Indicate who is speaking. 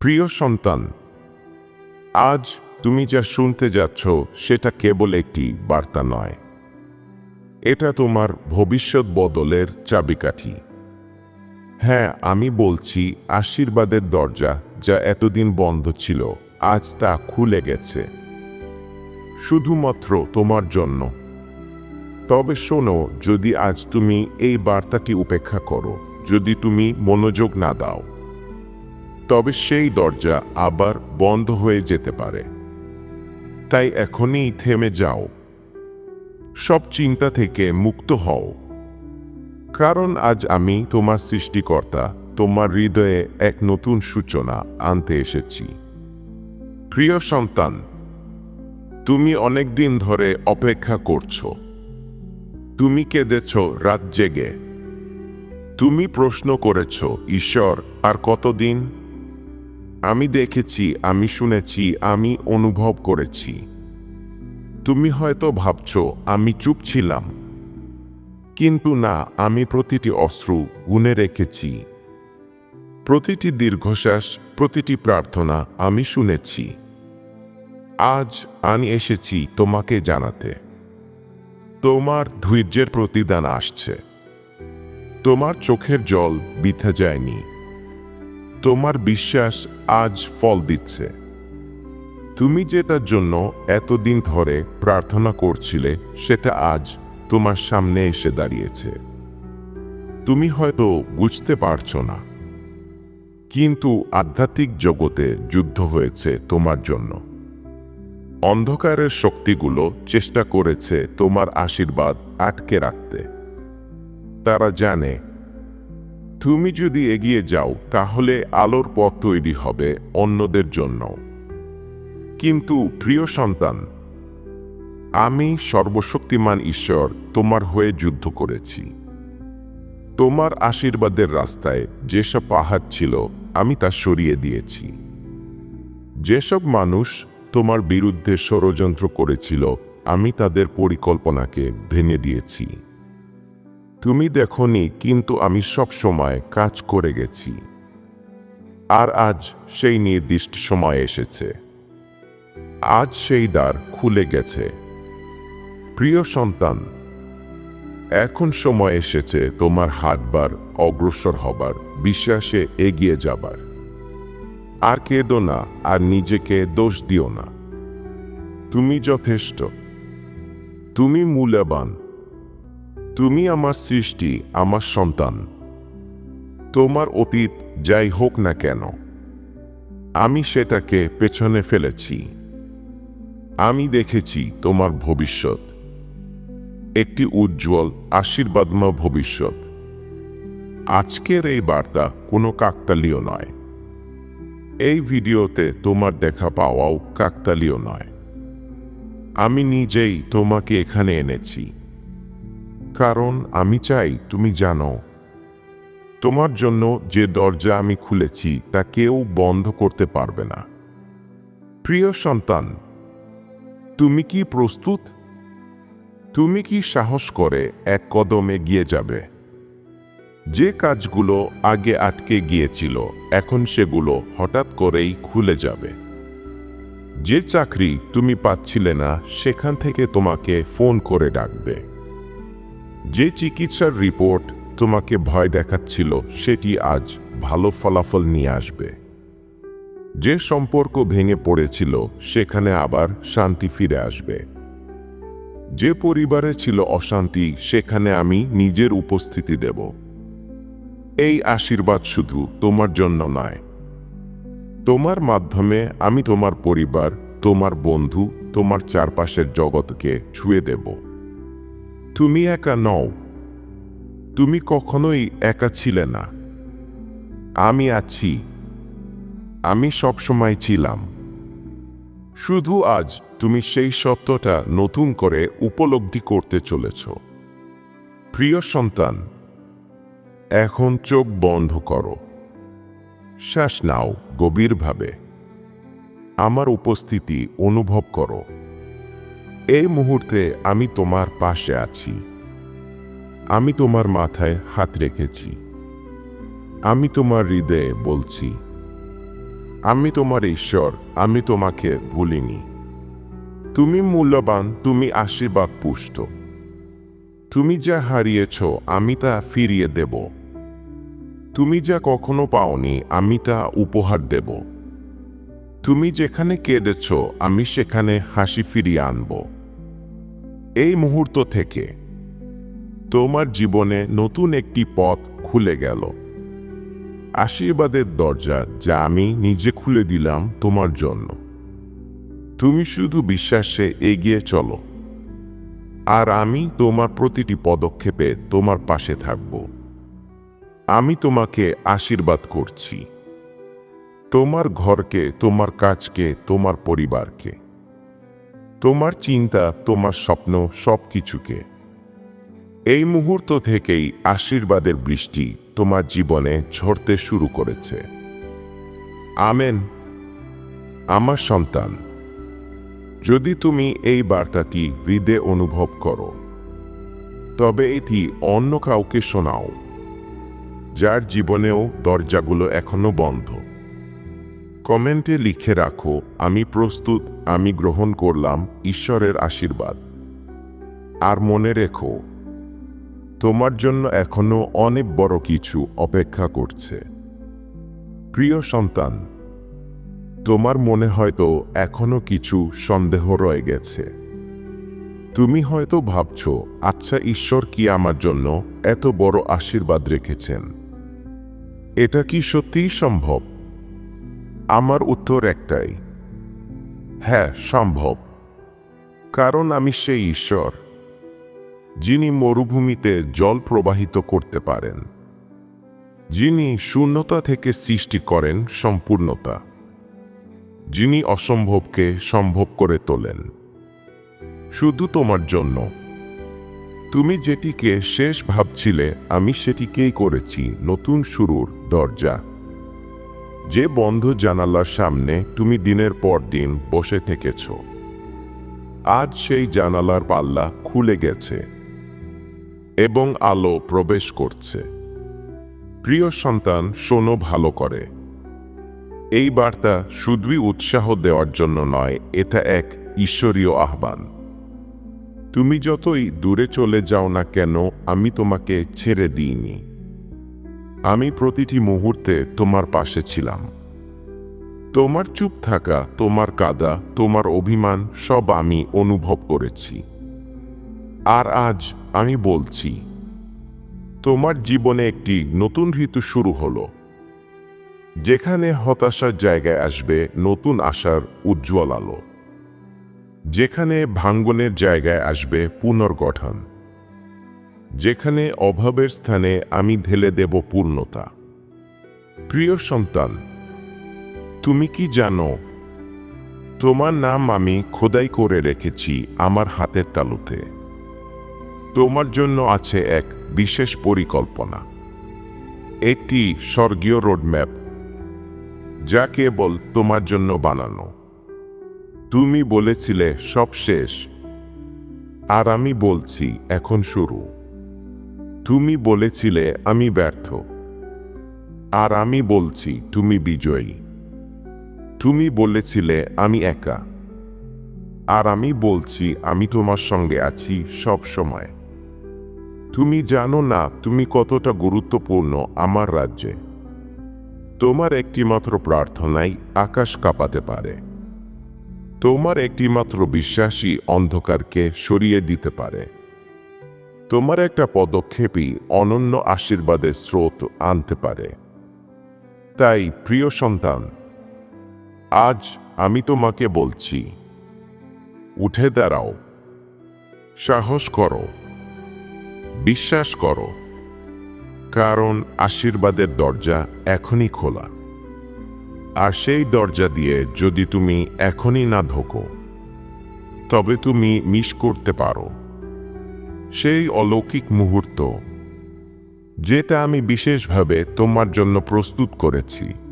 Speaker 1: প্রিয় সন্তান, আজ তুমি যা শুনতে যাচ্ছ, সেটা কেবল একটি বার্তা নয়। এটা তোমার ভবিষ্যৎ বদলের চাবিকাঠি। হ্যাঁ আমি বলছি, আশীর্বাদের দরজা যা এতদিন বন্ধ ছিল, আজ তা খুলে গেছে। শুধুমাত্র তোমার জন্য। তবে শোনো, যদি আজ তুমি এই বার্তাটি উপেক্ষা করো, যদি তুমি মনোযোগ না দাও তবে সেই দরজা আবার বন্ধ হয়ে যেতে পারে। তাই এখনই থেমে যাও। সব চিন্তা থেকে মুক্ত হও। কারণ আজ আমি তোমার সৃষ্টিকর্তা, তোমার হৃদয়ে এক নতুন সূচনা আনতে এসেছি। প্রিয় সন্তান, তুমি অনেক দিন ধরে অপেক্ষা করছ। তুমি কেঁদেছ রাত জেগে। তুমি প্রশ্ন করেছ, ঈশ্বর, আর কতদিন? আমি দেখেছি, আমি শুনেছি, আমি অনুভব করেছি। তুমি হয়তো ভাবছ, আমি চুপ ছিলাম। কিন্তু না, আমি প্রতিটি অশ্রু গুনে রেখেছি। প্রতিটি দীর্ঘশ্বাস, প্রতিটি প্রার্থনা আমি শুনেছি। আজ আমি এসেছি তোমাকে জানাতে। তোমার ধৈর্যের প্রতিদান আসছে। তোমার চোখের জল বিথা যায়নি। তোমার বিশ্বাস আজ ফল দিচ্ছে। তুমি যেটার জন্য এতদিন ধরে প্রার্থনা করছিলে, সেটা আজ তোমার সামনে এসে দাঁড়িয়েছে। তুমি হয়তো বুঝতে পারছ না, কিন্তু আধ্যাত্মিক জগতে যুদ্ধ হয়েছে তোমার জন্য। অন্ধকারের শক্তিগুলো চেষ্টা করেছে তোমার আশীর্বাদ আটকে রাখতে। তারা জানে তুমি যদি এগিয়ে যাও, তাহলে আলোর পথ তৈরি হবে অন্যদের জন্য। কিন্তু প্রিয় সন্তান, আমি সর্বশক্তিমান ঈশ্বর তোমার হয়ে যুদ্ধ করেছি। তোমার আশীর্বাদের রাস্তায় যেসব পাহাড় ছিল, আমি তা সরিয়ে দিয়েছি। যেসব মানুষ তোমার বিরুদ্ধে ষড়যন্ত্র করেছিল, আমি তাদের পরিকল্পনাকে ভেঙে দিয়েছি। তুমি দেখনি, কিন্তু আমি সব সময় কাজ করে গেছি। আর আজ সেই নির্দিষ্ট সময় এসেছে। আজ সেই দ্বার খুলে গেছে। প্রিয় সন্তান, এখন সময় এসেছে তোমার হাতবার অগ্রসর হবার, বিশ্বাসে এগিয়ে যাবার। আর কেঁদো না, আর নিজেকে দোষ দিও না। তুমি যথেষ্ট। তুমি মূল্যবান। তুমি আমার সৃষ্টি, আমার সন্তান। তোমার অতীত যাই হোক না কেন, আমি সেটাকে পেছনে ফেলেছি। আমি দেখেছি তোমার ভবিষ্যৎ। একটি উজ্জ্বল, আশীর্বাদময় ভবিষ্যৎ। আজকের এই বার্তা কোনো কাকতালীয় নয়। এই ভিডিওতে তোমার দেখা পাওয়াও কাকতালীয় নয়। আমি নিজেই তোমাকে এখানে এনেছি। কারণ আমি চাই তুমি জানো। তোমার জন্য যে দরজা আমি খুলেছি তা কেউ বন্ধ করতে পারবে না। প্রিয় সন্তান, তুমি কি প্রস্তুত? তুমি কি সাহস করে এক কদম এগিয়ে যাবে? যে কাজগুলো আগে আটকে গিয়েছিল, এখন সেগুলো হঠাৎ করেই খুলে যাবে। যে চাকরি তুমি পাচ্ছিলে না, সেখান থেকে তোমাকে ফোন করে ডাকবে। যে চিকিৎসার রিপোর্ট তোমাকে ভয় দেখাচ্ছিল, সেটি আজ ভালো ফলাফল নিয়ে আসবে। যে সম্পর্ক ভেঙে পড়েছিল, সেখানে আবার শান্তি ফিরে আসবে। যে পরিবারে ছিল অশান্তি, সেখানে আমি নিজের উপস্থিতি দেব। এই আশীর্বাদ শুধু তোমার জন্য নয়। তোমার মাধ্যমে আমি তোমার পরিবার, তোমার বন্ধু, তোমার চারপাশের জগৎকে ছুঁয়ে দেব। তুমি একা নও। তুমি কখনোই একা ছিলে না। আমি আছি। আমি সবসময় ছিলাম। শুধু আজ তুমি সেই সত্যটা নতুন করে উপলব্ধি করতে চলেছ। প্রিয় সন্তান, এখন চোখ বন্ধ করো। শ্বাস নাও গভীরভাবে। আমার উপস্থিতি অনুভব করো। এই মুহূর্তে আমি তোমার পাশে আছি। আমি তোমার মাথায় হাত রেখেছি। আমি তোমার হৃদয়ে বলছি, আমি তোমার ঈশ্বর, আমি তোমাকে ভুলিনি। তুমি মূল্যবান, তুমি আশীর্বাদ পুষ্ট তুমি যা হারিয়েছ, আমি তা ফিরিয়ে দেব। তুমি যা কখনো পাওনি, আমি তা উপহার দেব। তুমি যেখানে কেঁদেছ, আমি সেখানে হাসি ফিরিয়ে আনব। এই মুহূর্ত থেকে তোমার জীবনে নতুন একটি পথ খুলে গেল। আশীর্বাদের দরজা যা আমি নিজে খুলে দিলাম তোমার জন্য। তুমি শুধু বিশ্বাসে এগিয়ে চলো। আর আমি তোমার প্রতিটি পদক্ষেপে তোমার পাশে থাকব। আমি তোমাকে আশীর্বাদ করছি। তোমার ঘরকে, তোমার কাজকে, তোমার পরিবারকে। তোমার চিন্তা, তোমার স্বপ্ন সব কিছুকে এই মুহূর্ত থেকেই আশীর্বাদের বৃষ্টি তোমার জীবনে ঝরতে শুরু করেছে। আমেন। আমার সন্তান, যদি তুমি এই বার্তাটি হৃদে অনুভব করো, তবে এটি অন্য কাউকে শোনাও, যার জীবনেও দরজাগুলো এখনও বন্ধ। কমেন্টে লিখে রাখো, আমি প্রস্তুত, আমি গ্রহণ করলাম ঈশ্বরের আশীর্বাদ। আর মনে রেখো, তোমার জন্য এখনও অনেক বড় কিছু অপেক্ষা করছে। প্রিয় সন্তান, তোমার মনে হয়তো এখনও কিছু সন্দেহ রয়ে গেছে। তুমি হয়তো ভাবছ আচ্ছা ঈশ্বর কি আমার জন্য এত বড় আশীর্বাদ রেখেছেন? এটা কি সত্যিই সম্ভব? আমার উত্তর একটাই। হ্যাঁ সম্ভব। কারণ আমি সেই ঈশ্বর, যিনি মরুভূমিতে জল প্রবাহিত করতে পারেন, যিনি শূন্যতা থেকে সৃষ্টি করেন সম্পূর্ণতা, যিনি অসম্ভবকে সম্ভব করে তোলেন। শুধু তোমার জন্য। তুমি যেটিকে শেষ ভাবছিলে, আমি সেটিকেই করেছি, নতুন শুরুর দরজা। যে বন্ধ জানালার সামনে তুমি দিনের পর দিন বসে থেকেছ। আজ সেই জানালার পাল্লা খুলে গেছে এবং আলো প্রবেশ করছে। প্রিয় সন্তান, শোনো ভালো করে। এই বার্তা শুধুই উৎসাহ দেওয়ার জন্য নয়, এটা এক ঈশ্বরীয় আহ্বান। তুমি যতই দূরে চলে যাও না কেন, আমি তোমাকে ছেড়ে দিইনি। আমি প্রতিটি মুহূর্তে তোমার পাশে ছিলাম। তোমার চুপ থাকা, তোমার কাদা, তোমার অভিমান সব আমি অনুভব করেছি। আর আজ আমি বলছি, তোমার জীবনে একটি নতুন ঋতু শুরু হলো, যেখানে হতাশার জায়গায় আসবে নতুন আশার উজ্জ্বল আলো, যেখানে ভাঙ্গনের জায়গায় আসবে পুনর্গঠন। যেখানে অভাবের স্থানে আমি ঢেলে দেব পূর্ণতা। প্রিয় সন্তান, তুমি কি জানো, তোমার নাম আমি খোদাই করে রেখেছি আমার হাতের তালুতে। তোমার জন্য আছে এক বিশেষ পরিকল্পনা। একটি স্বর্গীয় রোডম্যাপ, যা কেবল তোমার জন্য বানানো। তুমি বলেছিলে, সব শেষ। আর আমি বলছি, এখন শুরু। তুমি বলেছিলে, আমি ব্যর্থ। আর আমি বলছি, তুমি বিজয়ী। তুমি বলেছিলে, আমি একা। আর আমি বলছি, আমি তোমার সঙ্গে আছি সব সময়। তুমি জানো না, তুমি কতটা গুরুত্বপূর্ণ আমার রাজ্যে। তোমার একটিমাত্র প্রার্থনাই আকাশ কাঁপাতে পারে। তোমার একটিমাত্র বিশ্বাসী অন্ধকারকে সরিয়ে দিতে পারে। তোমার একটা পদক্ষেপই অনন্য আশীর্বাদের স্রোত আনতে পারে। তাই, প্রিয় সন্তান, আজ আমি তোমাকে বলছি, উঠে দাঁড়াও, সাহস করো, বিশ্বাস করো, কারণ আশীর্বাদের দরজা এখনই খোলা। আর সেই দরজা দিয়ে যদি তুমি এখনই না ঢোকো, তবে তুমি মিস করতে পারো। সেই অলৌকিক মুহূর্ত যেটা আমি বিশেষভাবে তোমার জন্য প্রস্তুত করেছি।